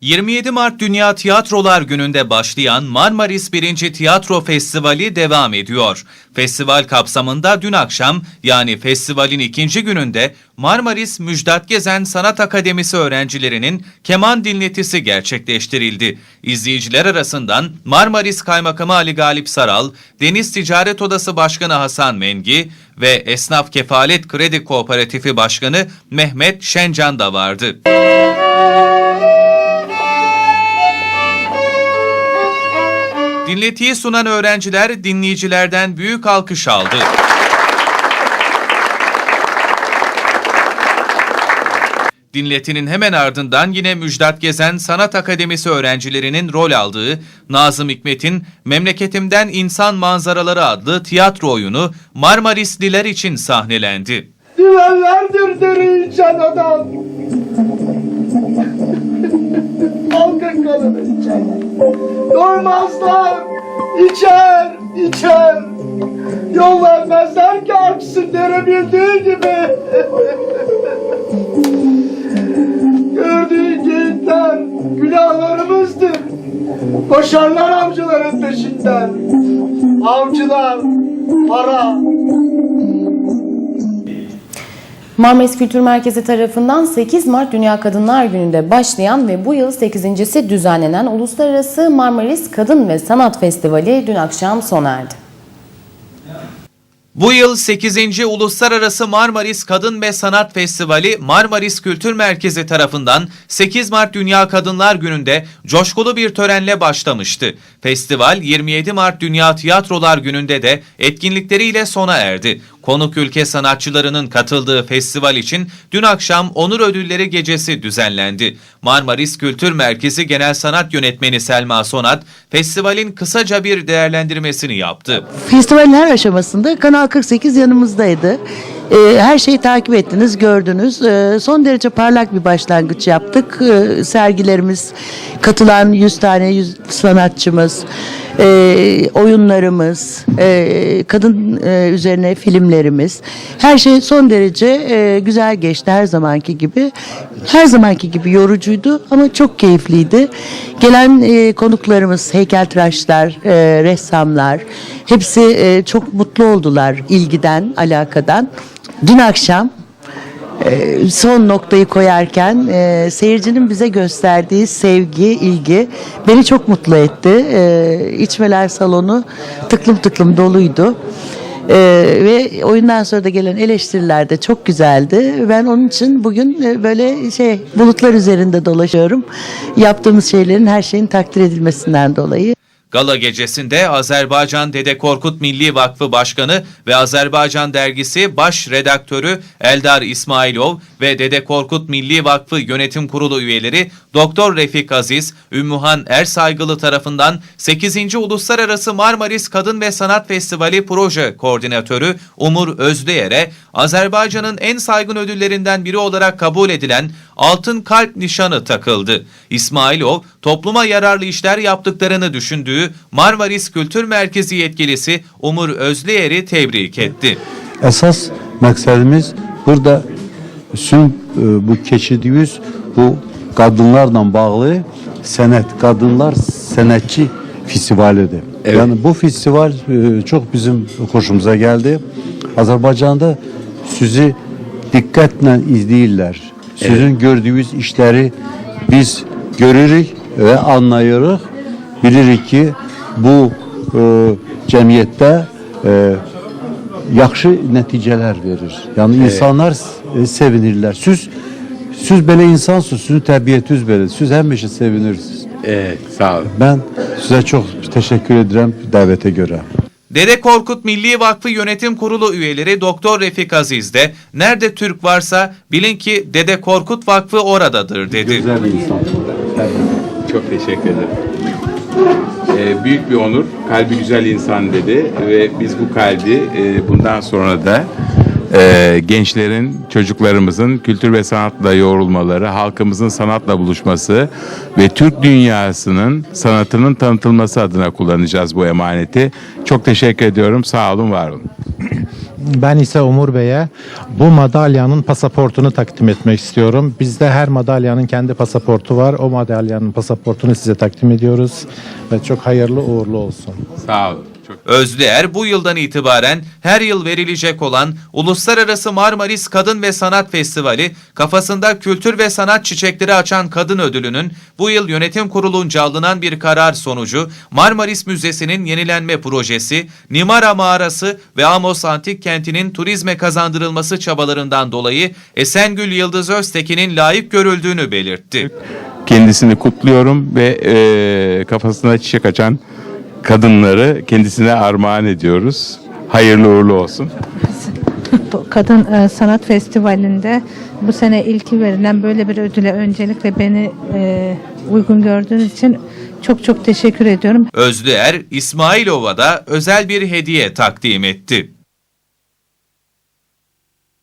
27 Mart Dünya Tiyatrolar Günü'nde başlayan Marmaris 1. Tiyatro Festivali devam ediyor. Festival kapsamında dün akşam yani festivalin ikinci gününde Marmaris Müjdat Gezen Sanat Akademisi öğrencilerinin keman dinletisi gerçekleştirildi. İzleyiciler arasından Marmaris Kaymakamı Ali Galip Saral, Deniz Ticaret Odası Başkanı Hasan Mengi ve Esnaf Kefalet Kredi Kooperatifi Başkanı Mehmet Şencan da vardı. Dinletiyi sunan öğrenciler dinleyicilerden büyük alkış aldı. Dinletinin hemen ardından yine Müjdat Gezen Sanat Akademisi öğrencilerinin rol aldığı Nazım Hikmet'in Memleketimden İnsan Manzaraları adlı tiyatro oyunu Marmarisliler için sahnelendi. Düvenlerdir deri içen adam. Halkın kanını içer. İçer. Yol vermezler ki aksın dere bildiği gibi. Gördüğün geyikler günahlarımızdır. Koşarlar avcıların peşinden. Avcılar, para, Marmaris Kültür Merkezi tarafından 8 Mart Dünya Kadınlar Günü'nde başlayan ve bu yıl 8.si düzenlenen Uluslararası Marmaris Kadın ve Sanat Festivali dün akşam sona erdi. Bu yıl 8. Uluslararası Marmaris Kadın ve Sanat Festivali Marmaris Kültür Merkezi tarafından 8 Mart Dünya Kadınlar Günü'nde coşkulu bir törenle başlamıştı. Festival 27 Mart Dünya Tiyatrolar Günü'nde de etkinlikleriyle sona erdi. Konuk ülke sanatçılarının katıldığı festival için dün akşam Onur Ödülleri Gecesi düzenlendi. Marmaris Kültür Merkezi Genel Sanat Yönetmeni Selma Sonat, festivalin kısaca bir değerlendirmesini yaptı. Festivalin her aşamasında Kanal 48 yanımızdaydı. Ee, her şeyi takip ettiniz, gördünüz. Ee, son derece parlak bir başlangıç yaptık. Ee, sergilerimiz, katılan 100 tane 100 sanatçımız, e, oyunlarımız, e, kadın e, üzerine filmlerimiz. Her şey son derece e, güzel geçti her zamanki gibi. Her zamanki gibi yorucuydu ama çok keyifliydi. Gelen e, konuklarımız, heykeltıraşlar, e, ressamlar hepsi e, çok mutlu oldular ilgiden, alakadan. Dün akşam son noktayı koyarken e, seyircinin bize gösterdiği sevgi, ilgi beni çok mutlu etti. E, içmeler salonu tıklım tıklım doluydu. E, ve oyundan sonra da gelen eleştiriler de çok güzeldi. Ben onun için bugün e, böyle şey bulutlar üzerinde dolaşıyorum. Yaptığımız şeylerin her şeyin takdir edilmesinden dolayı. Gala gecesinde Azerbaycan Dede Korkut Milli Vakfı Başkanı ve Azerbaycan Dergisi Baş Redaktörü Eldar İsmailov ve Dede Korkut Milli Vakfı Yönetim Kurulu üyeleri Doktor Refik Aziz, Ümmühan Ersaygılı tarafından 8. Uluslararası Marmaris Kadın ve Sanat Festivali Proje Koordinatörü Umur Özdeyer'e Azerbaycan'ın en saygın ödüllerinden biri olarak kabul edilen Altın Kalp Nişanı takıldı. İsmailov, topluma yararlı işler yaptıklarını düşündüğü Marmaris Kültür Merkezi yetkilisi Umur Özleyer'i tebrik etti. Esas məqsədimiz burada bütün e, bu keçirdiyimiz bu qadınlarla bağlı sənət, qadınlar sənətçi festivalidir. Yəni bu festival e, çox bizim xoşumuza gəldi. Azərbaycanda sizi diqqətlə izləyirlər. Sizin gördüyünüz işləri biz görürük və anlayırıq. Bilirik ki, bu e, cəmiyyətdə e, yaxşı nəticələr verir. Yəni insanlar e, sevinirlər. Siz siz belə insansınız, sizin təbiətiniz belədir. Siz həmişə sevinirsiniz. Evet, sağ olun. Mən sizə çox təşəkkür edirəm dəvətə görə. Dede Korkut Milli Vakfı Yönetim Kurulu üyeleri Doktor Refik Aziz de nerede Türk varsa bilin ki Dede Korkut Vakfı oradadır dedi. Gözəl insan. Çok teşekkür ederim. Ee, büyük bir onur. Kalbi güzel insan dedi ve biz bu kalbi e, bundan sonra da e, gençlerin, çocuklarımızın kültür ve sanatla yoğrulmaları, halkımızın sanatla buluşması ve Türk dünyasının sanatının tanıtılması adına kullanacağız bu emaneti. Çok teşekkür ediyorum. Sağ olun, var olun. Ben ise Umur Bey'e bu madalyanın pasaportunu takdim etmek istiyorum. Bizde her madalyanın kendi pasaportu var. O madalyanın pasaportunu size takdim ediyoruz. Ve çok hayırlı uğurlu olsun. Sağ olun. Özlüer bu yıldan itibaren her yıl verilecek olan Uluslararası Marmaris Kadın ve Sanat Festivali kafasında kültür ve sanat çiçekleri açan kadın ödülünün bu yıl yönetim kurulunca alınan bir karar sonucu Marmaris Müzesi'nin yenilenme projesi, Nimara Mağarası ve Amos Antik Kenti'nin turizme kazandırılması çabalarından dolayı Esengül Yıldız Öztekin'in layık görüldüğünü belirtti. kendisini kutluyorum ve e, kafasına çiçek açan kadınları kendisine armağan ediyoruz. Hayırlı uğurlu olsun. Kadın e, Sanat Festivali'nde bu sene ilki verilen böyle bir ödüle öncelikle beni e, uygun gördüğünüz için çok çok teşekkür ediyorum. Özlüer, İsmailov'a da özel bir hediye takdim etti.